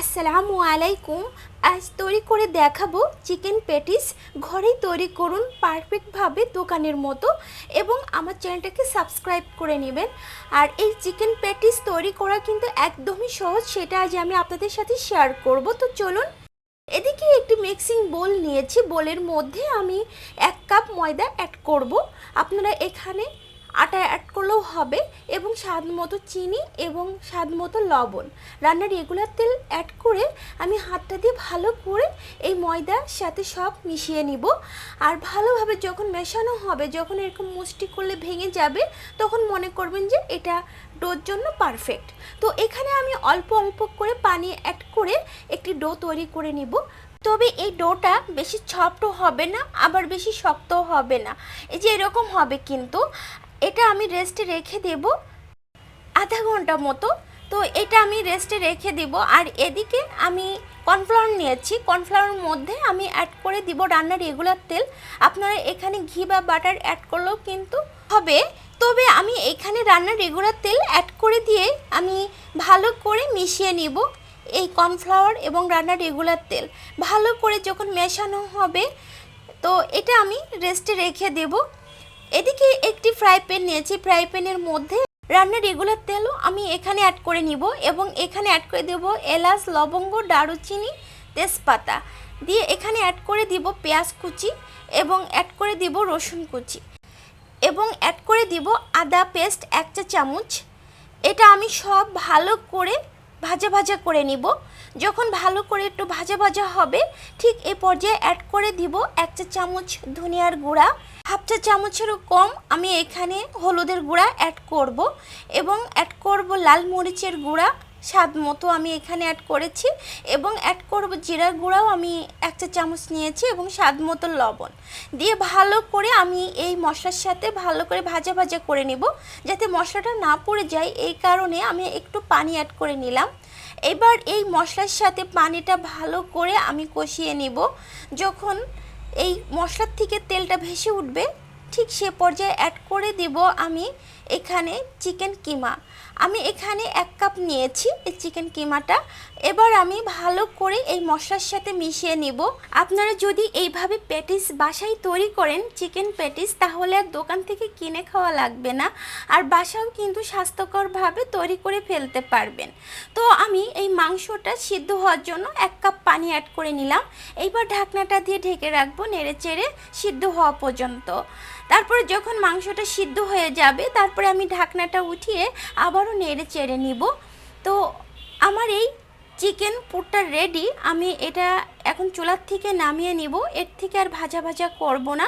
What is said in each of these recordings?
আসসালামু আলাইকুম। আজ তৈরি করে দেখাবো চিকেন প্যাটিস ঘরেই তৈরি করুন পারফেক্টভাবে দোকানের মতো এবং আমার চ্যানেলটাকে সাবস্ক্রাইব করে নেবেন। আর এই চিকেন প্যাটিস তৈরি করা কিন্তু একদমই সহজ, সেটা আজ আমি আপনাদের সাথে শেয়ার করব। তো চলুন, এদিকে একটি মিক্সিং বোল নিয়েছি। বোলের মধ্যে আমি এক কাপ ময়দা অ্যাড করব। আপনারা এখানে আটা অ্যাড করলেও হবে এবং স্বাদ মতো চিনি এবং স্বাদ মতো লবণ। রান্নার রেগুলার তেল অ্যাড করে আমি হাতটা দিয়ে ভালো করে এই ময়দার সাথে সব মিশিয়ে নিব। আর ভালোভাবে যখন মেশানো হবে, যখন এরকম মুষ্টি করলে ভেঙে যাবে, তখন মনে করবেন যে এটা ডোর জন্য পারফেক্ট তো এখানে আমি অল্প অল্প করে পানি অ্যাড করে একটি ডো তৈরি করে নিব। তবে এই ডোটা বেশি ছপটও হবে না, আবার বেশি শক্তও হবে না। এই যে এরকম হবে কিন্তু এটা আমি রেস্টে রেখে দেব আধা ঘণ্টা মতো। তো এটা আমি রেস্টে রেখে দিব। আর এদিকে আমি কর্নফ্লাওয়ার নিয়েছি। কর্নফ্লাওয়ারের মধ্যে আমি অ্যাড করে দিব রান্নার রেগুলার তেল। আপনারা এখানে ঘি বা বাটার অ্যাড করলেও কিন্তু হবে। তবে আমি এখানে রান্নার রেগুলার তেল অ্যাড করে দিয়ে আমি ভালো করে মিশিয়ে নিব এই কর্নফ্লাওয়ার এবং রান্নার রেগুলার তেল। ভালো করে যখন মেশানো হবে, তো এটা আমি রেস্টে রেখে দেব। এদিকে একটি ফ্রাই প্যান নিয়েছি। ফ্রাই প্যানের মধ্যে রান্নার রেগুলার তেলও আমি এখানে অ্যাড করে নিব এবং এখানে অ্যাড করে দেব এলাচ, লবঙ্গ, দারুচিনি, তেজপাতা। দিয়ে এখানে অ্যাড করে দিব পেঁয়াজ কুচি এবং অ্যাড করে দিব রসুন কুচি এবং অ্যাড করে দিব আদা পেস্ট এক চা চামচ। এটা আমি সব ভালো করে ভাজা ভাজা করে নিব। যখন ভালো করে একটু ভাজা ভাজা হবে, ঠিক এই পর্যায়ে অ্যাড করে দিব এক চা চামচ ধনিয়ার গুঁড়া, হাফ চা চামচেরও কম আমি এখানে হলুদের গুঁড়া অ্যাড করব এবং অ্যাড করব লাল মরিচের গুঁড়া, স্বাদ মতো আমি এখানে অ্যাড করেছি এবং অ্যাড করব জিরার গুঁড়াও আমি এক চা চামচ নিয়েছি এবং স্বাদ মতো লবণ। দিয়ে ভালো করে আমি এই মশলার সাথে ভালো করে ভাজা ভাজা করে নেব, যাতে মশলাটা না পড়ে যায়, এই কারণে আমি একটু পানি অ্যাড করে নিলাম। এবার এই মশলার সাথে পানিটা ভালো করে আমি কষিয়ে নিব। যখন এই মশলার থেকে তেলটা ভেসে উঠবে, ঠিক সে পর্যায়ে অ্যাড করে দেব আমি এখানে চিকেন কিমা। আমি এখানে এক কাপ নিয়েছি এই চিকেন কিমাটা। এবার আমি ভালো করে এই মশলার সাথে মিশিয়ে নিব। আপনারা যদি এইভাবে প্যাটিস বাসায় তৈরি করেন চিকেন প্যাটিস তাহলে আর দোকান থেকে কিনে খাওয়া লাগবে না। আর বাসাও কিন্তু স্বাস্থ্যকরভাবে তৈরি করে ফেলতে পারবেন। তো আমি এই মাংসটা সিদ্ধ হওয়ার জন্য এক কাপ পানি অ্যাড করে নিলাম। এইবার ঢাকনাটা দিয়ে ঢেকে রাখব নেড়ে চেড়ে সিদ্ধ হওয়া পর্যন্ত। তারপরে যখন মাংসটা সিদ্ধ হয়ে যাবে, তারপরে আমি ঢাকনাটা উঠিয়ে আবারও নেড়ে চেড়ে নিব। তো আমার এই চিকেন পুরটা রেডি আমি এটা এখন চুলার থেকে নামিয়ে নিব। এর থেকে আর ভাজা ভাজা করব না।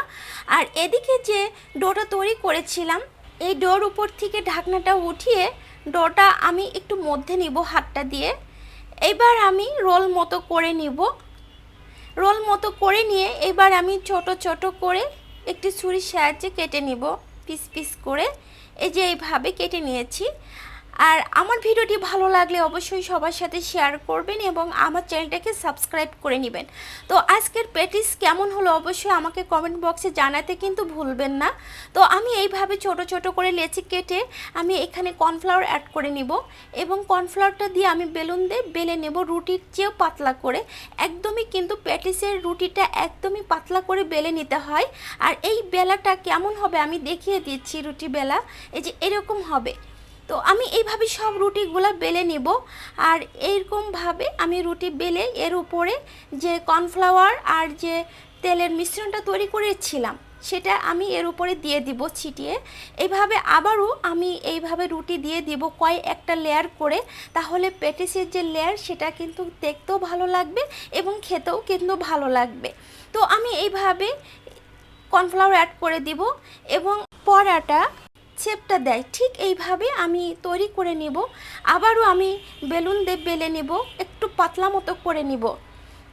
আর এদিকে যে ডোটা তৈরি করেছিলাম, এই ডোর উপর থেকে ঢাকনাটা উঠিয়ে ডোটা আমি একটু মধ্যে নিব হাতটা দিয়ে। এবার আমি রোল মতো করে নিব। রোল মতো করে নিয়ে এবার আমি ছোট ছোট করে একটি ছুরির সাহায্যে কেটে নিব পিস পিস করে। এই যে এইভাবে কেটে নিয়েছি। আর আমার ভিডিওটি ভালো লাগলে অবশ্যই সবার সাথে শেয়ার করবেন এবং আমার চ্যানেলটাকে সাবস্ক্রাইব করে নেবেন। তো আজকের প্যাটিস কেমন হলো অবশ্যই আমাকে কমেন্ট বক্সে জানাতে কিন্তু ভুলবেন না। তো আমি এইভাবে ছোট ছোট করে লেচি কেটে আমি এখানে কর্নফ্লাওয়ার অ্যাড করে নিব এবং কর্নফ্লাওয়ারটা দিয়ে আমি বেলুন দিয়ে বেলে নেব রুটির চেয়েও পাতলা করে। একদমই কিন্তু প্যাটিসের রুটিটা একদমই পাতলা করে বেলে নিতে হয়। আর এই বেলাটা কেমন হবে আমি দেখিয়ে দিচ্ছি রুটি বেলা। এই যে এরকম হবে। তো আমি এইভাবে সব রুটিগুলো বেলে নেব। আর এইরকমভাবে আমি রুটি বেলে এর উপরে যে কর্নফ্লাওয়ার আর যে তেলের মিশ্রণটা তৈরি করেছিলাম, সেটা আমি এর উপরে দিয়ে দিব ছিটিয়ে। এইভাবে আবারও আমি এইভাবে রুটি দিয়ে দিব কয় একটা লেয়ার করে। তাহলে পেটিসের যে লেয়ার সেটা কিন্তু দেখতেও ভালো লাগবে এবং খেতেও কিন্তু ভালো লাগবে। তো আমি এইভাবে কর্নফ্লাওয়ার অ্যাড করে দিব এবং পরাটা শেপটা দেয়, ঠিক এইভাবে আমি তৈরি করে নেব। আবারও আমি বেলুন দিয়ে বেলে নেব, একটু পাতলা মতো করে নিব।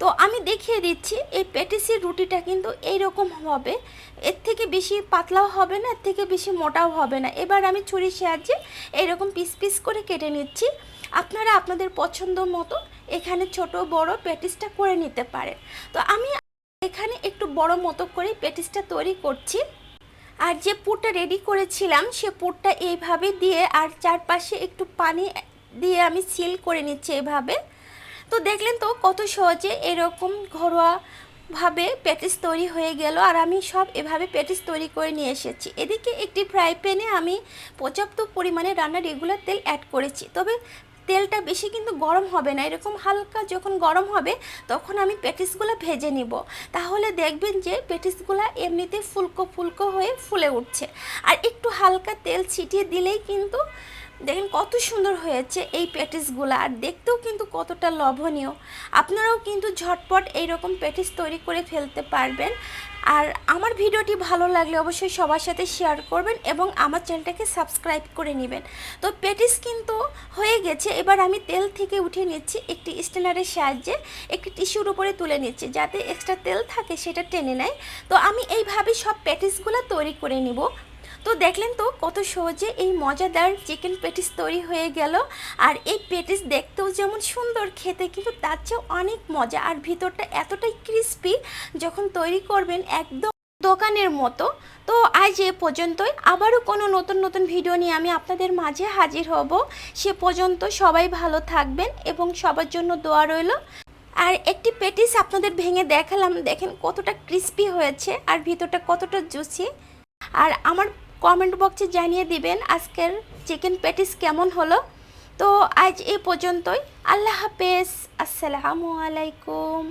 তো আমি দেখিয়ে দিচ্ছি, এই প্যাটিসের রুটিটা কিন্তু এই রকম হবে। এর থেকে বেশি পাতলাও হবে না, এর থেকে বেশি মোটাও হবে না। এবার আমি ছুরির সাহায্যে এইরকম পিস পিস করে কেটে নিচ্ছি। আপনারা আপনাদের পছন্দ মতো এখানে ছোট, বড় প্যাটিসটা করে নিতে পারেন। তো আমি এখানে একটু বড় মতো করে প্যাটিসটা তৈরি করছি। আর যে পুরটা রেডি করেছিলাম, সে পুরটা এইভাবে দিয়ে আর চারপাশে একটু পানি দিয়ে আমি সিল করে নিচ্ছি এইভাবে। তো দেখলেন তো কত সহজে এরকম ঘরোয়া ভাবে প্যাটিস তৈরি হয়ে গেল আর আমি সব এভাবে প্যাটিস তৈরি করে নিয়ে এসেছি। এদিকে একটি ফ্রাই প্যানে আমি পর্যাপ্ত পরিমাণে রান্নার রেগুলার তেল অ্যাড করেছি। তবে তেলটা বেশি কিন্তু গরম হবে না। এরকম হালকা যখন গরম হবে, তখন আমি প্যাটিসগুলো ভেজে নিব। তাহলে দেখবেন যে প্যাটিসগুলো এমনিতে ফুলকো ফুলকো হয়ে ফুলে উঠছে। আর একটু হালকা তেল ছিটিয়ে দিলেই কিন্তু দেখেন কত সুন্দর হয়েছে এই প্যাটিসগুলো আর দেখতেও কিন্তু কতটা লোভনীয়। আপনারাও কিন্তু ঝটপট এইরকম প্যাটিস তৈরি করে ফেলতে পারবেন। আর আমার ভিডিওটি ভালো লাগলে অবশ্যই সবার সাথে শেয়ার করবেন এবং আমার চ্যানেলটাকে সাবস্ক্রাইব করে নেবেন। তো প্যাটিস কিন্তু হয়ে গেছে। এবার আমি তেল থেকে উঠিয়ে নিচ্ছি একটি স্টেনারের সাহায্যে। একটি টিস্যুর উপরে তুলে নিচ্ছি যাতে এক্সট্রা তেল থাকে সেটা টেনে নেয়। তো আমি এইভাবে সব প্যাটিসগুলো তৈরি করে নিব। তো দেখলেন তো কত সহজে এই মজাদার চিকেন পেটিস তৈরি হয়ে গেল। আর এই পেটিস দেখতেও যেমন সুন্দর, খেতে কিন্তু তার চেয়েও অনেক মজা। আর ভিতরটা এতটাই ক্রিস্পি যখন তৈরি করবেন একদম দোকানের মতো। তো আজ এ পর্যন্তই। আবারও কোনো নতুন নতুন ভিডিও নিয়ে আমি আপনাদের মাঝে হাজির হব। সে পর্যন্ত সবাই ভালো থাকবেন এবং সবার জন্য দোয়া রইল। আর একটি পেটিস আপনাদের ভেঙে দেখালাম। দেখেন কতটা ক্রিস্পি হয়েছে আর ভিতরটা কতটা জুসি আর আমার কমেন্ট বক্সে জানিয়ে দিবেন আজকের চিকেন প্যাটিস কেমন হলো। তো আজ এ পর্যন্তই। আল্লাহ হাফেজ। আসসালামু আলাইকুম।